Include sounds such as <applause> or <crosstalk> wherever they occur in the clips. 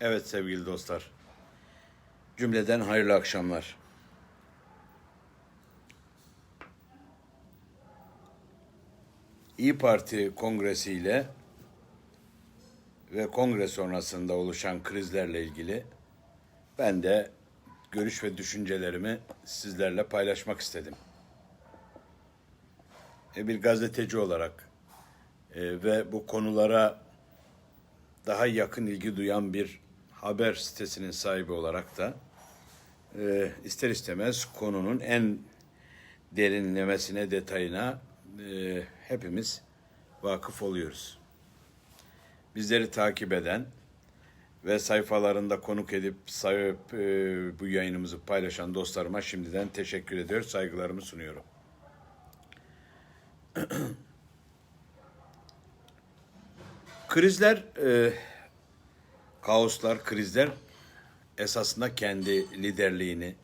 Evet sevgili dostlar. Cümleden hayırlı akşamlar. İyi Parti kongresiyle ve kongre sonrasında oluşan krizlerle ilgili ben de görüş ve düşüncelerimi sizlerle paylaşmak istedim. E, Bir gazeteci olarak e, ve bu konulara daha yakın ilgi duyan bir haber sitesinin sahibi olarak da e, ister istemez konunun en derinlemesine, detayına e, hepimiz vakıf oluyoruz. Bizleri takip eden ve sayfalarında konuk edip sayıp e, bu yayınımızı paylaşan dostlarıma şimdiden teşekkür ediyor, saygılarımı sunuyorum. <clears throat> Krizler, e, kaoslar, krizler esasında kendi liderliğini,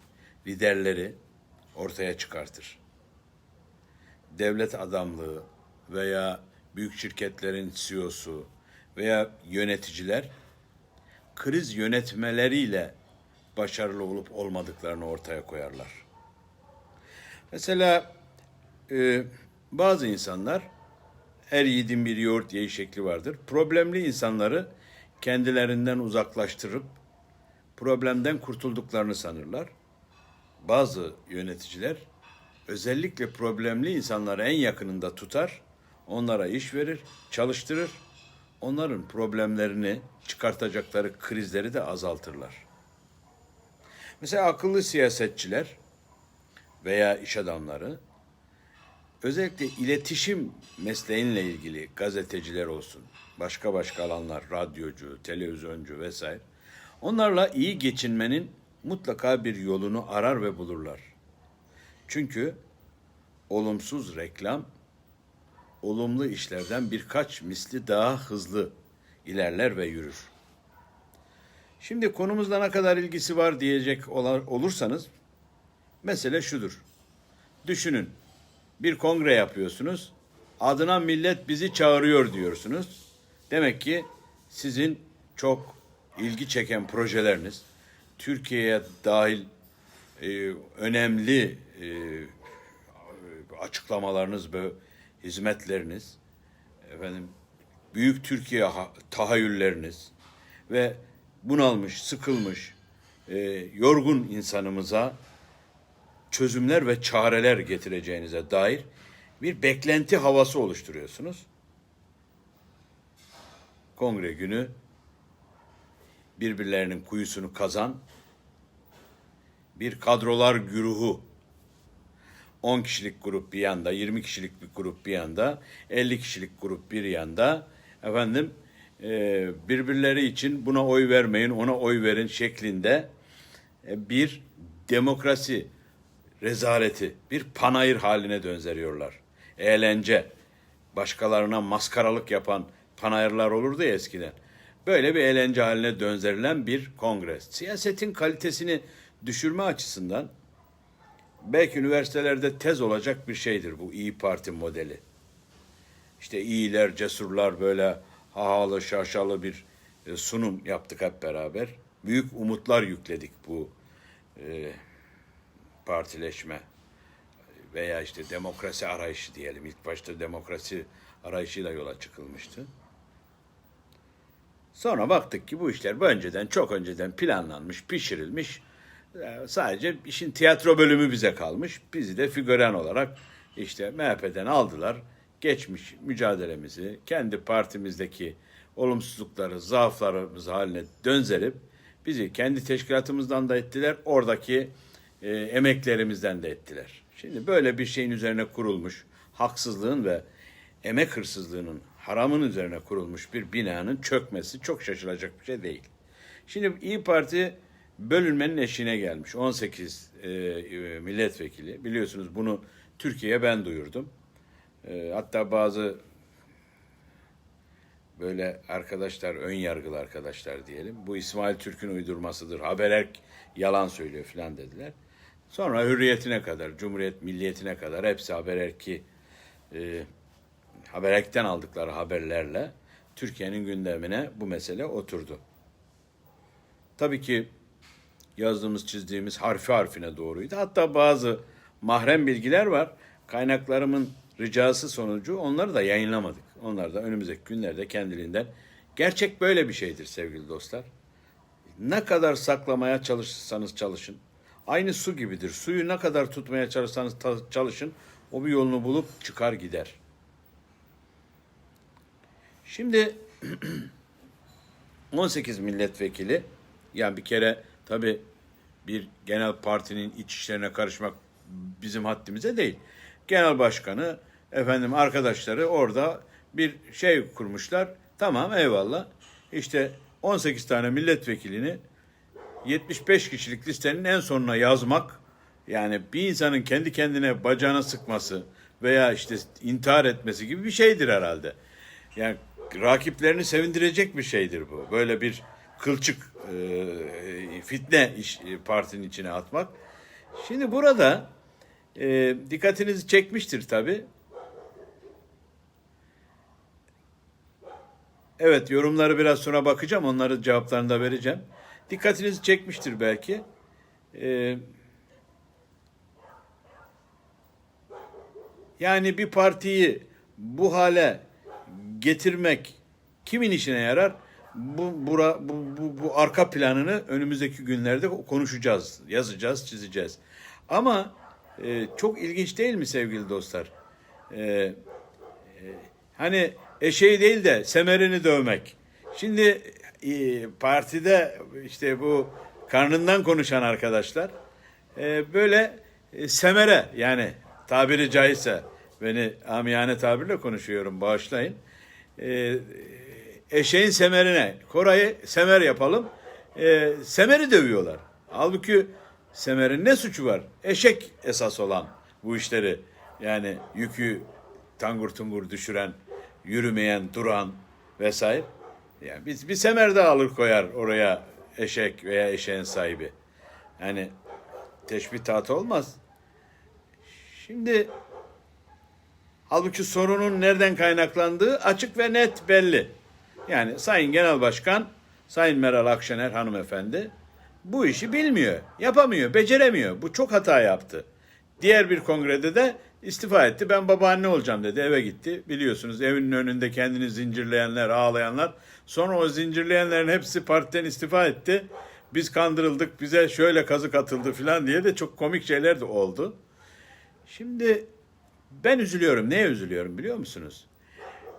liderleri ortaya çıkartır. Devlet adamlığı veya büyük şirketlerin CEO'su veya yöneticiler kriz yönetmeleriyle başarılı olup olmadıklarını ortaya koyarlar. Mesela e, bazı insanlar her yiğidin bir yoğurt yiyi şekli vardır. Problemli insanları kendilerinden uzaklaştırıp problemden kurtulduklarını sanırlar. Bazı yöneticiler özellikle problemli insanları en yakınında tutar, onlara iş verir, çalıştırır. Onların problemlerini çıkartacakları krizleri de azaltırlar. Mesela akıllı siyasetçiler veya iş adamları özellikle iletişim mesleğinle ilgili gazeteciler olsun, başka başka alanlar, radyocu, televizyoncu vesaire. Onlarla iyi geçinmenin mutlaka bir yolunu arar ve bulurlar. Çünkü olumsuz reklam olumlu işlerden birkaç misli daha hızlı ilerler ve yürür. Şimdi konumuzla ne kadar ilgisi var diyecek olursanız mesele şudur. Düşünün bir kongre yapıyorsunuz. Adına millet bizi çağırıyor diyorsunuz. Demek ki sizin çok ilgi çeken projeleriniz, Türkiye'ye dahil e, önemli e, açıklamalarınız ve hizmetleriniz, efendim büyük Türkiye ha- tahayyülleriniz ve bunalmış, sıkılmış, e, yorgun insanımıza çözümler ve çareler getireceğinize dair bir beklenti havası oluşturuyorsunuz. Kongre günü birbirlerinin kuyusunu kazan bir kadrolar güruhu 10 kişilik grup bir yanda, 20 kişilik bir grup bir yanda, 50 kişilik grup bir yanda efendim e, birbirleri için buna oy vermeyin, ona oy verin şeklinde e, bir demokrasi rezaleti, bir panayır haline döndürüyorlar. Eğlence, başkalarına maskaralık yapan panayırlar olurdu ya eskiden. Böyle bir eğlence haline döndürülen bir kongre. Siyasetin kalitesini düşürme açısından belki üniversitelerde tez olacak bir şeydir bu İyi Parti modeli. İşte iyiler, cesurlar böyle hahalı, şaşalı bir e, sunum yaptık hep beraber. Büyük umutlar yükledik bu e, partileşme veya işte demokrasi arayışı diyelim. İlk başta demokrasi arayışıyla yola çıkılmıştı. Sonra baktık ki bu işler önceden çok önceden planlanmış, pişirilmiş. Ee, Sadece işin tiyatro bölümü bize kalmış. Bizi de figüran olarak işte MHP'den aldılar. Geçmiş mücadelemizi, kendi partimizdeki olumsuzlukları, zaaflarımız haline dönzerip bizi kendi teşkilatımızdan da ettiler. Oradaki e, emeklerimizden de ettiler. Şimdi böyle bir şeyin üzerine kurulmuş haksızlığın ve emek hırsızlığının haramın üzerine kurulmuş bir binanın çökmesi çok şaşılacak bir şey değil. Şimdi İyi Parti bölünmenin eşiğine gelmiş. 18 e, e, milletvekili. Biliyorsunuz bunu Türkiye'ye ben duyurdum. E, hatta bazı böyle arkadaşlar, ön yargılı arkadaşlar diyelim. Bu İsmail Türk'ün uydurmasıdır. Habererk yalan söylüyor falan dediler. Sonra hürriyetine kadar, Cumhuriyet milliyetine kadar hepsi Habererk'i e, Habererk'ten aldıkları haberlerle Türkiye'nin gündemine bu mesele oturdu. tabii ki yazdığımız, çizdiğimiz harfi harfine doğruydu. Hatta bazı mahrem bilgiler var. Kaynaklarımın ricası sonucu onları da yayınlamadık. Onlar da önümüzdeki günlerde kendiliğinden. Gerçek böyle bir şeydir sevgili dostlar. Ne kadar saklamaya çalışırsanız çalışın. Aynı su gibidir. Suyu ne kadar tutmaya çalışırsanız ta- çalışın. O bir yolunu bulup çıkar gider. Şimdi <clears throat> 18 milletvekili yani bir kere tabii bir genel partinin iç işlerine karışmak bizim haddimize değil. Genel başkanı efendim arkadaşları orada bir şey kurmuşlar. Tamam eyvallah. İşte 18 tane milletvekilini 75 kişilik listenin en sonuna yazmak yani bir insanın kendi kendine bacağına sıkması veya işte intihar etmesi gibi bir şeydir herhalde. Yani rakiplerini sevindirecek bir şeydir bu. Böyle bir kılçık e, fitne iş, e, partinin içine atmak. Şimdi burada e, dikkatinizi çekmiştir tabii. Evet yorumları biraz sonra bakacağım. Onların cevaplarını da vereceğim. Dikkatinizi çekmiştir belki. Ee, yani bir partiyi bu hale getirmek kimin işine yarar? Bu, bura, bu, bu, bu arka planını önümüzdeki günlerde konuşacağız, yazacağız, çizeceğiz. Ama e, çok ilginç değil mi sevgili dostlar? E, Hani eşeği değil de semerini dövmek. Şimdi e, partide işte bu karnından konuşan arkadaşlar e, böyle e, semere yani tabiri caizse beni amiyane tabirle konuşuyorum bağışlayın. E, eşeğin semerine Koray'ı semer yapalım. E, semeri dövüyorlar. Halbuki semerin ne suçu var? Eşek esas olan bu işleri yani yükü tangur tungur düşüren, yürümeyen, duran vesaire. Yani biz bir semer de alır koyar oraya eşek veya eşeğin sahibi. Yani teşbihat olmaz. Şimdi halbuki sorunun nereden kaynaklandığı açık ve net belli. Yani Sayın Genel Başkan, Sayın Meral Akşener hanımefendi bu işi bilmiyor, yapamıyor, beceremiyor. Bu çok hata yaptı. Diğer bir kongrede de istifa etti. Ben babaanne olacağım dedi. Eve gitti. Biliyorsunuz evinin önünde kendini zincirleyenler, ağlayanlar. Sonra o zincirleyenlerin hepsi partiden istifa etti. Biz kandırıldık, bize şöyle kazık atıldı falan diye de çok komik şeyler de oldu. Şimdi ben üzülüyorum. Neye üzülüyorum biliyor musunuz?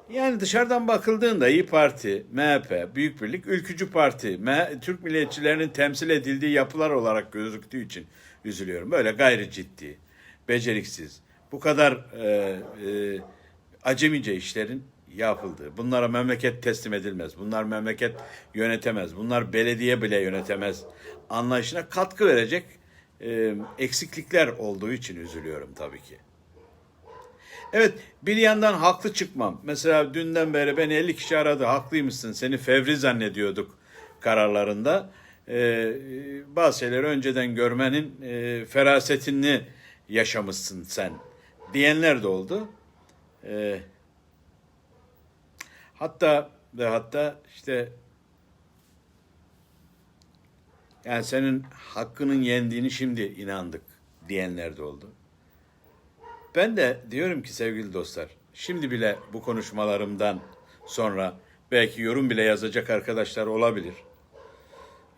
Yani dışarıdan bakıldığında İyi Parti, MHP, Büyük Birlik, Ülkücü Parti, Türk milliyetçilerinin temsil edildiği yapılar olarak gözüktüğü için üzülüyorum. Böyle gayri ciddi, beceriksiz, bu kadar e, e, acemice işlerin yapıldığı. Bunlara memleket teslim edilmez. Bunlar memleket yönetemez. Bunlar belediye bile yönetemez. Anlayışına katkı verecek e, eksiklikler olduğu için üzülüyorum tabii ki. Evet bir yandan haklı çıkmam. Mesela dünden beri beni 50 kişi aradı. Haklıymışsın seni fevri zannediyorduk kararlarında. Ee, bazı şeyleri önceden görmenin e, ferasetini yaşamışsın sen diyenler de oldu. Ee, hatta ve hatta işte yani senin hakkının yendiğini şimdi inandık diyenler de oldu. Ben de diyorum ki sevgili dostlar, şimdi bile bu konuşmalarımdan sonra belki yorum bile yazacak arkadaşlar olabilir.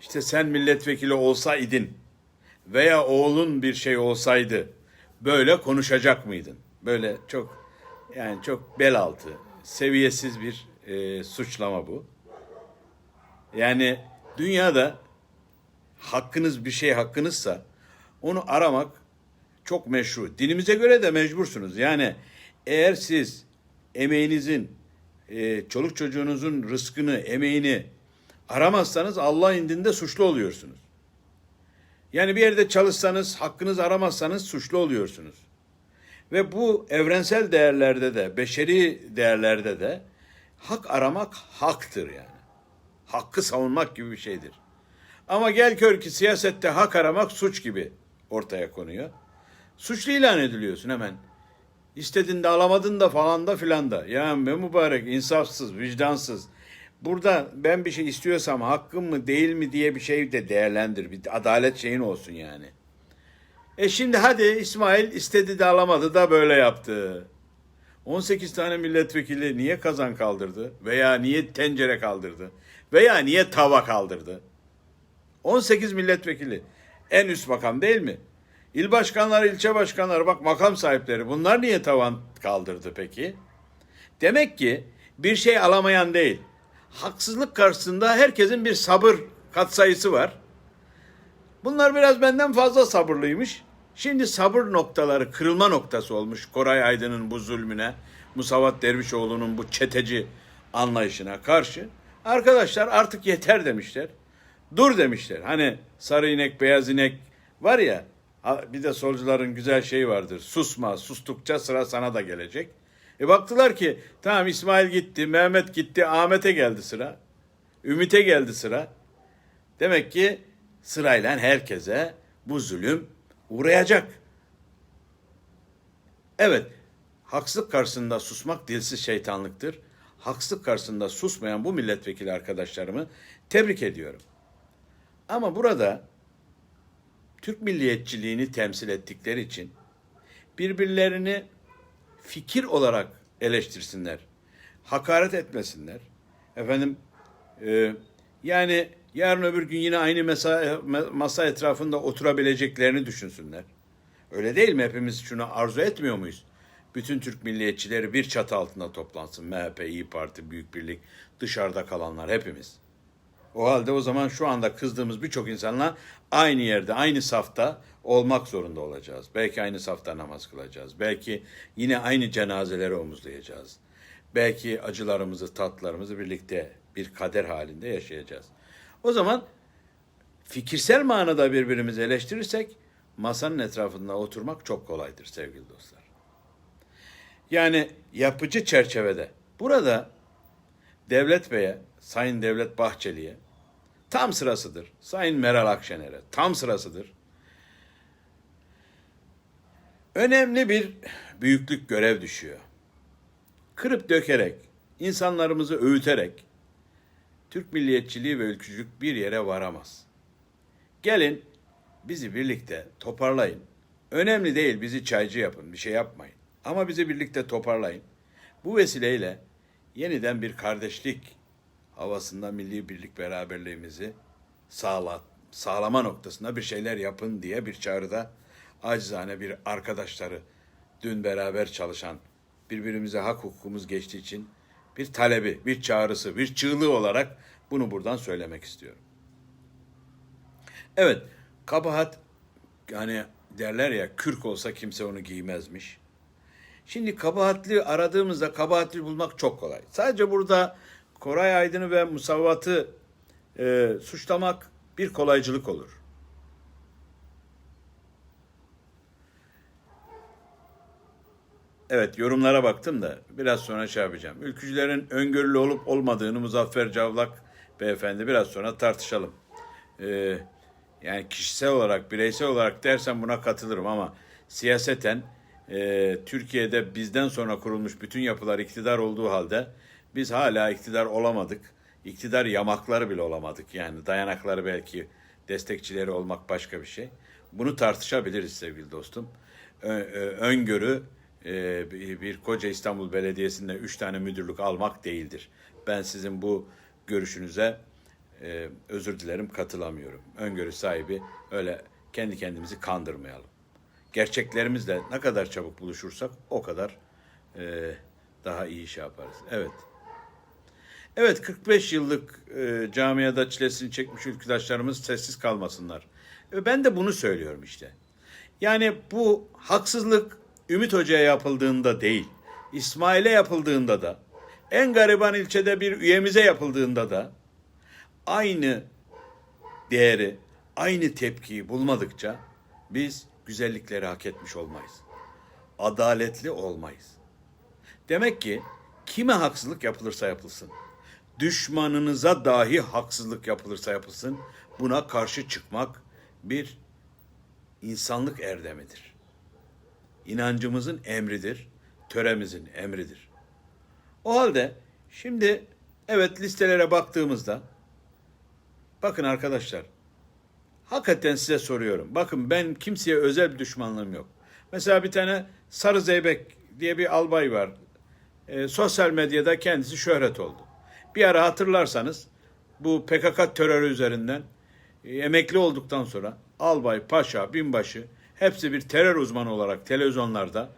İşte sen milletvekili olsaydın veya oğlun bir şey olsaydı böyle konuşacak mıydın? Böyle çok yani çok bel altı, seviyesiz bir e, suçlama bu. Yani dünyada hakkınız bir şey hakkınızsa onu aramak çok meşru. Dinimize göre de mecbursunuz. Yani eğer siz emeğinizin, e, çoluk çocuğunuzun rızkını, emeğini aramazsanız Allah indinde suçlu oluyorsunuz. Yani bir yerde çalışsanız, hakkınızı aramazsanız suçlu oluyorsunuz. Ve bu evrensel değerlerde de, beşeri değerlerde de hak aramak haktır yani. Hakkı savunmak gibi bir şeydir. Ama gel gör ki siyasette hak aramak suç gibi ortaya konuyor. Suçlu ilan ediliyorsun hemen. İstedin de alamadın da falan da filan da. Ya be mübarek insafsız, vicdansız. burada ben bir şey istiyorsam hakkım mı değil mi diye bir şey de değerlendir. Bir adalet şeyin olsun yani. E şimdi hadi İsmail istedi de alamadı da böyle yaptı. 18 tane milletvekili niye kazan kaldırdı? Veya niye tencere kaldırdı? Veya niye tava kaldırdı? 18 milletvekili. En üst makam değil mi? İl başkanları, ilçe başkanları, bak makam sahipleri bunlar niye tavan kaldırdı peki? Demek ki bir şey alamayan değil. Haksızlık karşısında herkesin bir sabır katsayısı var. Bunlar biraz benden fazla sabırlıymış. Şimdi sabır noktaları kırılma noktası olmuş Koray Aydın'ın bu zulmüne, Musavat Dervişoğlu'nun bu çeteci anlayışına karşı. Arkadaşlar artık yeter demişler. Dur demişler. Hani sarı inek, beyaz inek var ya bir de solcuların güzel şeyi vardır. Susma, sustukça sıra sana da gelecek. E baktılar ki tamam İsmail gitti, Mehmet gitti, Ahmet'e geldi sıra. Ümit'e geldi sıra. Demek ki sırayla herkese bu zulüm uğrayacak. Evet, haksızlık karşısında susmak dilsiz şeytanlıktır. Haksızlık karşısında susmayan bu milletvekili arkadaşlarımı tebrik ediyorum. Ama burada Türk milliyetçiliğini temsil ettikleri için birbirlerini fikir olarak eleştirsinler. Hakaret etmesinler. Efendim e, yani yarın öbür gün yine aynı masa, masa etrafında oturabileceklerini düşünsünler. Öyle değil mi? Hepimiz şunu arzu etmiyor muyuz? Bütün Türk milliyetçileri bir çatı altında toplansın. MHP, İyi Parti, Büyük Birlik, dışarıda kalanlar hepimiz. O halde o zaman şu anda kızdığımız birçok insanla aynı yerde, aynı safta olmak zorunda olacağız. Belki aynı safta namaz kılacağız. Belki yine aynı cenazeleri omuzlayacağız. Belki acılarımızı, tatlarımızı birlikte bir kader halinde yaşayacağız. O zaman fikirsel manada birbirimizi eleştirirsek masanın etrafında oturmak çok kolaydır sevgili dostlar. Yani yapıcı çerçevede burada Devlet Bey'e, Sayın Devlet Bahçeli'ye tam sırasıdır. Sayın Meral Akşener'e tam sırasıdır. Önemli bir büyüklük görev düşüyor. Kırıp dökerek, insanlarımızı öğüterek Türk milliyetçiliği ve ülkücülük bir yere varamaz. Gelin bizi birlikte toparlayın. Önemli değil bizi çaycı yapın, bir şey yapmayın. Ama bizi birlikte toparlayın. Bu vesileyle yeniden bir kardeşlik havasında milli birlik beraberliğimizi sağla, sağlama noktasında bir şeyler yapın diye bir çağrıda acizane bir arkadaşları dün beraber çalışan birbirimize hak hukukumuz geçtiği için bir talebi, bir çağrısı, bir çığlığı olarak bunu buradan söylemek istiyorum. Evet, kabahat yani derler ya kürk olsa kimse onu giymezmiş. Şimdi kabahatli aradığımızda kabahatli bulmak çok kolay. Sadece burada Koray Aydın'ı ve Musavvat'ı e, suçlamak bir kolaycılık olur. Evet yorumlara baktım da biraz sonra şey yapacağım. Ülkücülerin öngörülü olup olmadığını Muzaffer Cavlak beyefendi biraz sonra tartışalım. Ee, yani kişisel olarak, bireysel olarak dersen buna katılırım ama siyaseten e, Türkiye'de bizden sonra kurulmuş bütün yapılar iktidar olduğu halde biz hala iktidar olamadık. İktidar yamakları bile olamadık yani dayanakları belki destekçileri olmak başka bir şey. Bunu tartışabiliriz sevgili dostum. Öngörü e, bir koca İstanbul Belediyesi'nde üç tane müdürlük almak değildir. Ben sizin bu görüşünüze e, özür dilerim katılamıyorum. Öngörü sahibi öyle kendi kendimizi kandırmayalım. Gerçeklerimizle ne kadar çabuk buluşursak o kadar e, daha iyi iş yaparız. Evet. Evet 45 yıllık e, camiada çilesini çekmiş ülküdaşlarımız sessiz kalmasınlar. E, ben de bunu söylüyorum işte. Yani bu haksızlık Ümit Hoca'ya yapıldığında değil, İsmail'e yapıldığında da, en gariban ilçede bir üyemize yapıldığında da aynı değeri, aynı tepkiyi bulmadıkça biz güzellikleri hak etmiş olmayız. Adaletli olmayız. Demek ki kime haksızlık yapılırsa yapılsın, düşmanınıza dahi haksızlık yapılırsa yapılsın, buna karşı çıkmak bir insanlık erdemidir. İnancımızın emridir, töremizin emridir. O halde şimdi Evet listelere baktığımızda bakın arkadaşlar hakikaten size soruyorum. Bakın ben kimseye özel bir düşmanlığım yok. Mesela bir tane Sarı Zeybek diye bir albay var. E, sosyal medyada kendisi şöhret oldu. Bir ara hatırlarsanız bu PKK terörü üzerinden e, emekli olduktan sonra albay, paşa, binbaşı hepsi bir terör uzmanı olarak televizyonlarda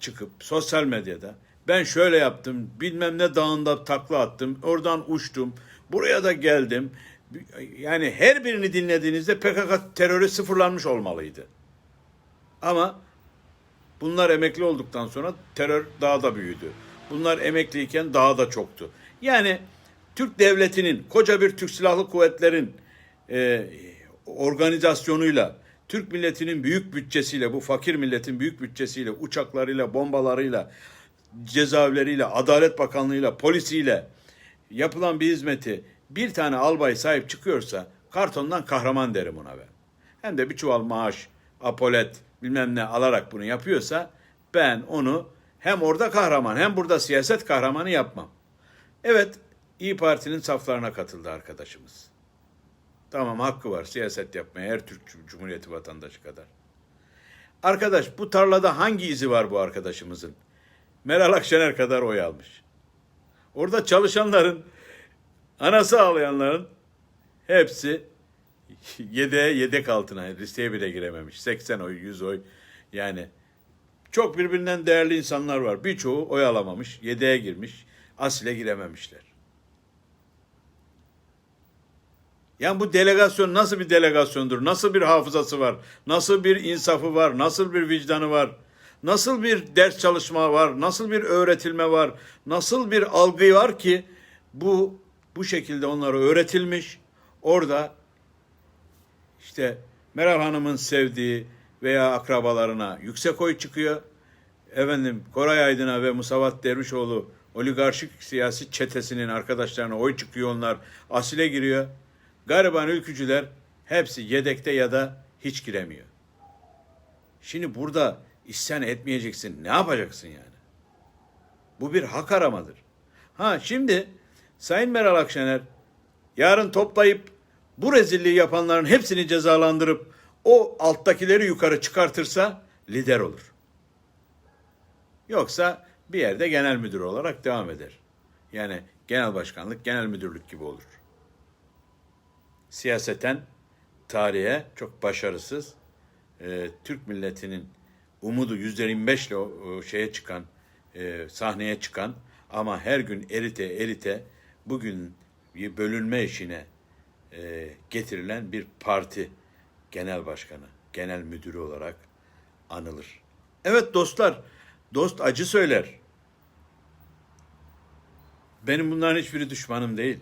çıkıp sosyal medyada ben şöyle yaptım, bilmem ne dağında takla attım, oradan uçtum, buraya da geldim. Yani her birini dinlediğinizde PKK terörü sıfırlanmış olmalıydı. Ama bunlar emekli olduktan sonra terör daha da büyüdü. Bunlar emekliyken daha da çoktu. Yani Türk devletinin, koca bir Türk Silahlı Kuvvetlerin e, organizasyonuyla, Türk milletinin büyük bütçesiyle, bu fakir milletin büyük bütçesiyle, uçaklarıyla, bombalarıyla, cezaevleriyle, Adalet Bakanlığı'yla, polisiyle yapılan bir hizmeti bir tane albay sahip çıkıyorsa kartondan kahraman derim ona ben. Hem de bir çuval maaş, apolet bilmem ne alarak bunu yapıyorsa ben onu hem orada kahraman hem burada siyaset kahramanı yapmam. Evet İyi Parti'nin saflarına katıldı arkadaşımız. Tamam hakkı var siyaset yapmaya her Türk Cumhuriyeti vatandaşı kadar. Arkadaş bu tarlada hangi izi var bu arkadaşımızın? Meral Akşener kadar oy almış. Orada çalışanların, anası ağlayanların hepsi yedeğe yedek altına listeye bile girememiş. 80 oy, 100 oy yani çok birbirinden değerli insanlar var. Birçoğu oy alamamış, yedeğe girmiş, asile girememişler. Yani bu delegasyon nasıl bir delegasyondur? Nasıl bir hafızası var? Nasıl bir insafı var? Nasıl bir vicdanı var? Nasıl bir ders çalışma var? Nasıl bir öğretilme var? Nasıl bir algı var ki bu bu şekilde onlara öğretilmiş. Orada işte Meral Hanım'ın sevdiği veya akrabalarına yüksek oy çıkıyor. Efendim Koray Aydın'a ve Musavat Dervişoğlu oligarşik siyasi çetesinin arkadaşlarına oy çıkıyor onlar. Asile giriyor. Gariban ülkücüler hepsi yedekte ya da hiç giremiyor. Şimdi burada isyan etmeyeceksin. Ne yapacaksın yani? Bu bir hak aramadır. Ha şimdi Sayın Meral Akşener yarın toplayıp bu rezilliği yapanların hepsini cezalandırıp o alttakileri yukarı çıkartırsa lider olur. Yoksa bir yerde genel müdür olarak devam eder. Yani genel başkanlık, genel müdürlük gibi olur. Siyaseten tarihe çok başarısız, e, Türk milletinin umudu yüzde 25 ile şeye çıkan, e, sahneye çıkan ama her gün erite erite bugün bir bölünme işine e, getirilen bir parti genel başkanı, genel müdürü olarak anılır. Evet dostlar, dost acı söyler. Benim bunların hiçbiri düşmanım değil.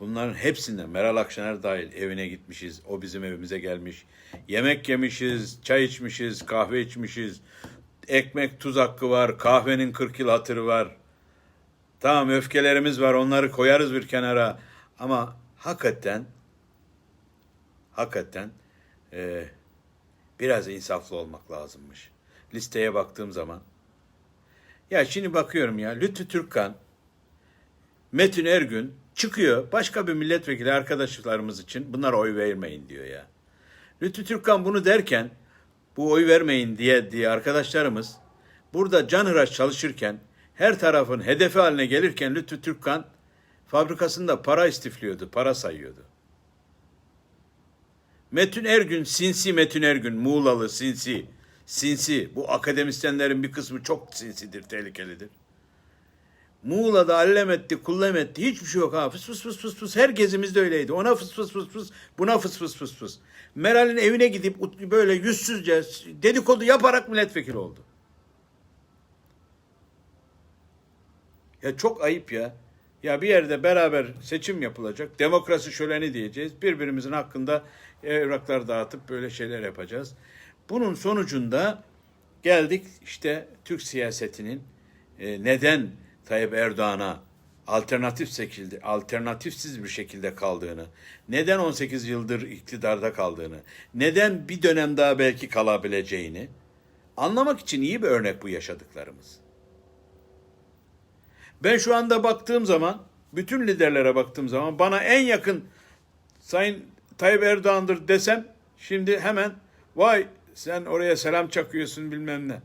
Bunların hepsinden Meral Akşener dahil evine gitmişiz. O bizim evimize gelmiş. Yemek yemişiz, çay içmişiz, kahve içmişiz. Ekmek tuz hakkı var, kahvenin 40 yıl hatırı var. Tamam öfkelerimiz var, onları koyarız bir kenara. Ama hakikaten, hakikaten e, biraz insaflı olmak lazımmış. Listeye baktığım zaman. Ya şimdi bakıyorum ya, Lütfü Türkkan, Metin Ergün çıkıyor başka bir milletvekili arkadaşlarımız için bunlara oy vermeyin diyor ya. Lütfü Türkkan bunu derken bu oy vermeyin diye diye arkadaşlarımız burada canhıraş çalışırken her tarafın hedefi haline gelirken Lütfü Türkkan fabrikasında para istifliyordu, para sayıyordu. Metin Ergün, sinsi Metin Ergün, Muğlalı sinsi, sinsi. Bu akademisyenlerin bir kısmı çok sinsidir, tehlikelidir. Muğla'da allem etti, kullem etti. Hiçbir şey yok ha. Fıs fıs fıs fıs fıs. Her gezimizde öyleydi. Ona fıs fıs fıs fıs. Buna fıs fıs fıs fıs. Meral'in evine gidip böyle yüzsüzce dedikodu yaparak milletvekili oldu. Ya çok ayıp ya. Ya bir yerde beraber seçim yapılacak. Demokrasi şöleni diyeceğiz. Birbirimizin hakkında evraklar dağıtıp böyle şeyler yapacağız. Bunun sonucunda geldik işte Türk siyasetinin e, neden Tayyip Erdoğan'a alternatif şekilde, alternatifsiz bir şekilde kaldığını, neden 18 yıldır iktidarda kaldığını, neden bir dönem daha belki kalabileceğini anlamak için iyi bir örnek bu yaşadıklarımız. Ben şu anda baktığım zaman bütün liderlere baktığım zaman bana en yakın Sayın Tayyip Erdoğan'dır desem şimdi hemen vay sen oraya selam çakıyorsun bilmem ne.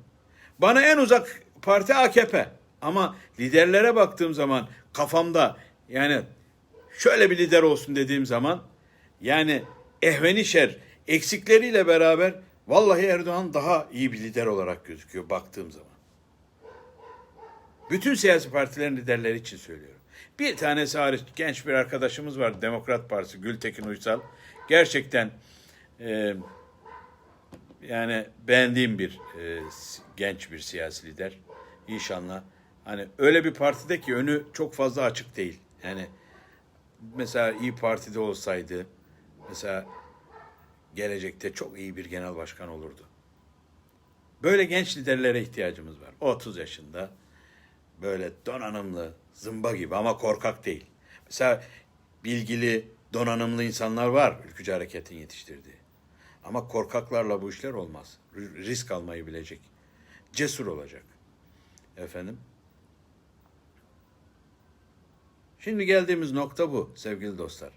Bana en uzak parti AKP. Ama liderlere baktığım zaman kafamda yani şöyle bir lider olsun dediğim zaman yani ehveni şer eksikleriyle beraber vallahi Erdoğan daha iyi bir lider olarak gözüküyor baktığım zaman. Bütün siyasi partilerin liderleri için söylüyorum. Bir tanesi hariç genç bir arkadaşımız var Demokrat Partisi Gültekin Uysal. Gerçekten e, yani beğendiğim bir e, genç bir siyasi lider. İnşallah. Hani öyle bir partide ki önü çok fazla açık değil. Yani mesela İyi Parti'de olsaydı mesela gelecekte çok iyi bir genel başkan olurdu. Böyle genç liderlere ihtiyacımız var. 30 yaşında böyle donanımlı, zımba gibi ama korkak değil. Mesela bilgili, donanımlı insanlar var ülkücü hareketin yetiştirdiği. Ama korkaklarla bu işler olmaz. Risk almayı bilecek. Cesur olacak. Efendim? Şimdi geldiğimiz nokta bu sevgili dostlar.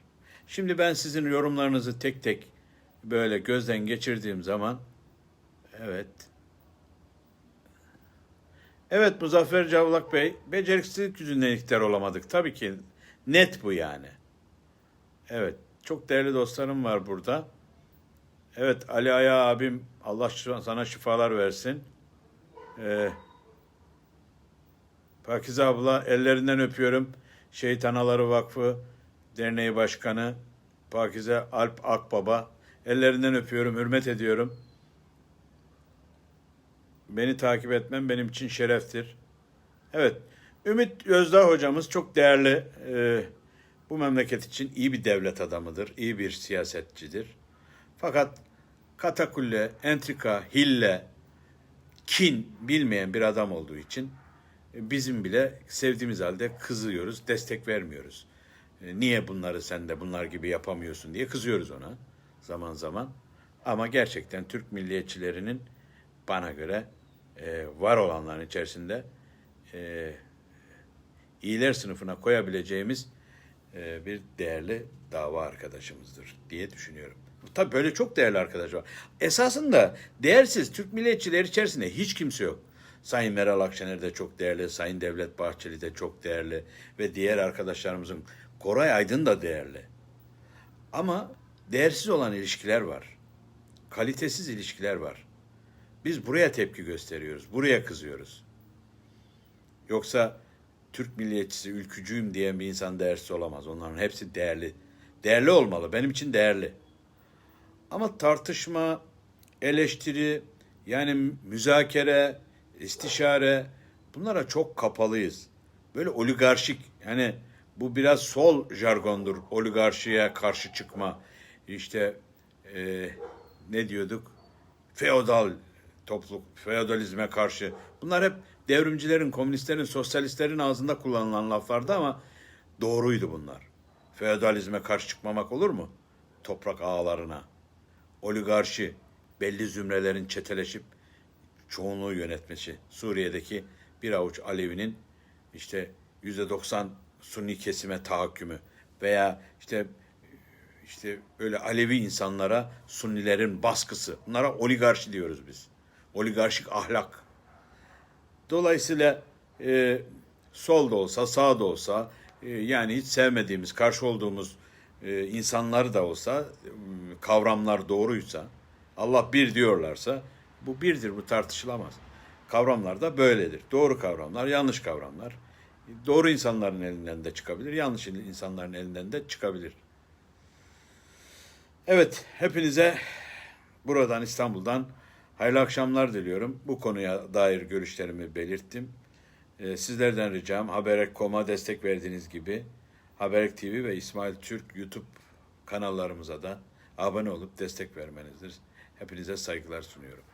Şimdi ben sizin yorumlarınızı tek tek böyle gözden geçirdiğim zaman evet Evet Muzaffer Cavlak Bey, beceriksizlik yüzünden iktidar olamadık. Tabii ki net bu yani. Evet, çok değerli dostlarım var burada. Evet, Ali Aya abim, Allah sana şifalar versin. Ee, Pakize abla, ellerinden öpüyorum. Şehit Anaları Vakfı Derneği Başkanı Pakize Alp Akbaba. Ellerinden öpüyorum, hürmet ediyorum. Beni takip etmen benim için şereftir. Evet, Ümit Özdağ hocamız çok değerli. e, bu memleket için iyi bir devlet adamıdır, iyi bir siyasetçidir. Fakat katakulle, entrika, hille, kin bilmeyen bir adam olduğu için bizim bile sevdiğimiz halde kızıyoruz, destek vermiyoruz. E, Niye bunları sen de bunlar gibi yapamıyorsun diye kızıyoruz ona zaman zaman. Ama gerçekten Türk milliyetçilerinin bana göre e, var olanların içerisinde e, iyiler sınıfına koyabileceğimiz bir değerli dava arkadaşımızdır diye düşünüyorum. Tabii böyle çok değerli arkadaş var. Esasında değersiz Türk milliyetçileri içerisinde hiç kimse yok. Sayın Meral Akşener de çok değerli, Sayın Devlet Bahçeli de çok değerli ve diğer arkadaşlarımızın Koray Aydın da değerli. Ama değersiz olan ilişkiler var. Kalitesiz ilişkiler var. Biz buraya tepki gösteriyoruz, buraya kızıyoruz. Yoksa Türk milliyetçisi, ülkücüyüm diyen bir insan değersiz olamaz. Onların hepsi değerli. Değerli olmalı. Benim için değerli. Ama tartışma, eleştiri, yani müzakere, istişare bunlara çok kapalıyız. Böyle oligarşik yani bu biraz sol jargondur. Oligarşiye karşı çıkma. İşte e, ne diyorduk? Feodal topluluk, feodalizme karşı. Bunlar hep devrimcilerin, komünistlerin, sosyalistlerin ağzında kullanılan laflardı ama doğruydu bunlar. Feodalizme karşı çıkmamak olur mu? Toprak ağalarına. Oligarşi, belli zümrelerin çeteleşip çoğunluğu yönetmesi. Suriye'deki bir avuç Alevi'nin işte yüzde 90 Sunni kesime tahakkümü veya işte işte öyle Alevi insanlara Sunnilerin baskısı. Bunlara oligarşi diyoruz biz. Oligarşik ahlak. Dolayısıyla e, sol da olsa, sağ da olsa, e, yani hiç sevmediğimiz, karşı olduğumuz e, insanlar da olsa, e, kavramlar doğruysa, Allah bir diyorlarsa, bu birdir, bu tartışılamaz. Kavramlar da böyledir. Doğru kavramlar, yanlış kavramlar. Doğru insanların elinden de çıkabilir, yanlış insanların elinden de çıkabilir. Evet, hepinize buradan İstanbul'dan hayırlı akşamlar diliyorum. Bu konuya dair görüşlerimi belirttim. Ee, sizlerden ricam Haberek.com'a destek verdiğiniz gibi Haberek TV ve İsmail Türk YouTube kanallarımıza da abone olup destek vermenizdir. Hepinize saygılar sunuyorum.